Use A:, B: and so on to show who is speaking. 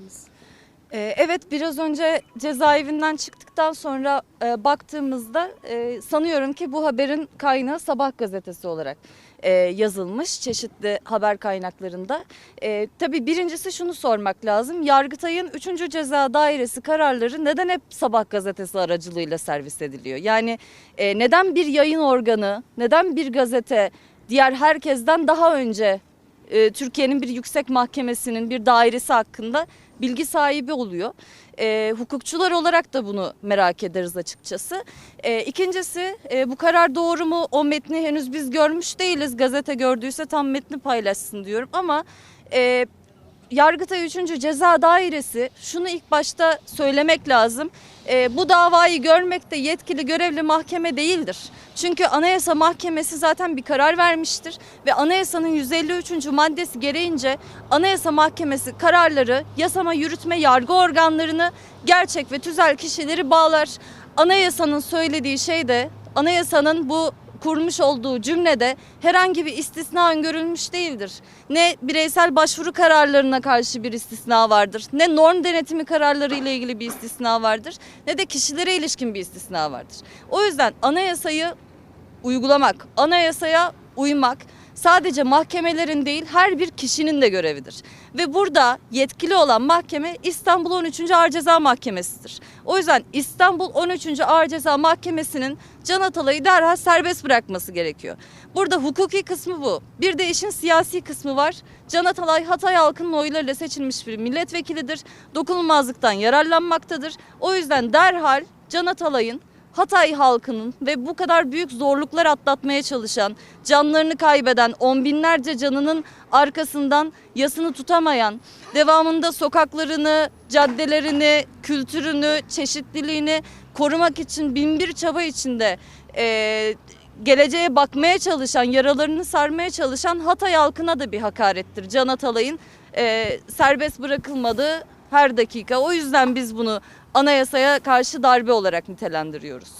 A: misiniz?
B: Ee, Evet biraz önce cezaevinden çıktıktan sonra e, baktığımızda e, sanıyorum ki bu haberin kaynağı Sabah gazetesi olarak e, yazılmış çeşitli haber kaynaklarında. E, tabii birincisi şunu sormak lazım. Yargıtay'ın 3. Ceza Dairesi kararları neden hep Sabah gazetesi aracılığıyla servis ediliyor? Yani e, neden bir yayın organı, neden bir gazete diğer herkesten daha önce e, Türkiye'nin bir yüksek mahkemesinin bir dairesi hakkında bilgi sahibi oluyor. E, hukukçular olarak da bunu merak ederiz açıkçası. E, ikincisi e, bu karar doğru mu? O metni henüz biz görmüş değiliz. Gazete gördüyse tam metni paylaşsın diyorum ama e, Yargıtay 3. Ceza Dairesi şunu ilk başta söylemek lazım. E, bu davayı görmekte yetkili görevli mahkeme değildir. Çünkü Anayasa Mahkemesi zaten bir karar vermiştir ve anayasanın 153. maddesi gereğince Anayasa Mahkemesi kararları yasama, yürütme, yargı organlarını gerçek ve tüzel kişileri bağlar. Anayasanın söylediği şey de anayasanın bu kurmuş olduğu cümlede herhangi bir istisna öngörülmüş değildir. Ne bireysel başvuru kararlarına karşı bir istisna vardır, ne norm denetimi kararları ile ilgili bir istisna vardır, ne de kişilere ilişkin bir istisna vardır. O yüzden anayasayı uygulamak, anayasaya uymak sadece mahkemelerin değil her bir kişinin de görevidir. Ve burada yetkili olan mahkeme İstanbul 13. Ağır Ceza Mahkemesi'dir. O yüzden İstanbul 13. Ağır Ceza Mahkemesi'nin Can Atalay'ı derhal serbest bırakması gerekiyor. Burada hukuki kısmı bu. Bir de işin siyasi kısmı var. Can Atalay Hatay halkının oylarıyla seçilmiş bir milletvekilidir. Dokunulmazlıktan yararlanmaktadır. O yüzden derhal Can Atalay'ın Hatay halkının ve bu kadar büyük zorluklar atlatmaya çalışan, canlarını kaybeden, on binlerce canının arkasından yasını tutamayan, devamında sokaklarını, caddelerini, kültürünü, çeşitliliğini korumak için binbir çaba içinde eee, geleceğe bakmaya çalışan, yaralarını sarmaya çalışan Hatay halkına da bir hakarettir. Can Atalay'ın eee, serbest bırakılmadığı her dakika. O yüzden biz bunu anayasaya karşı darbe olarak nitelendiriyoruz.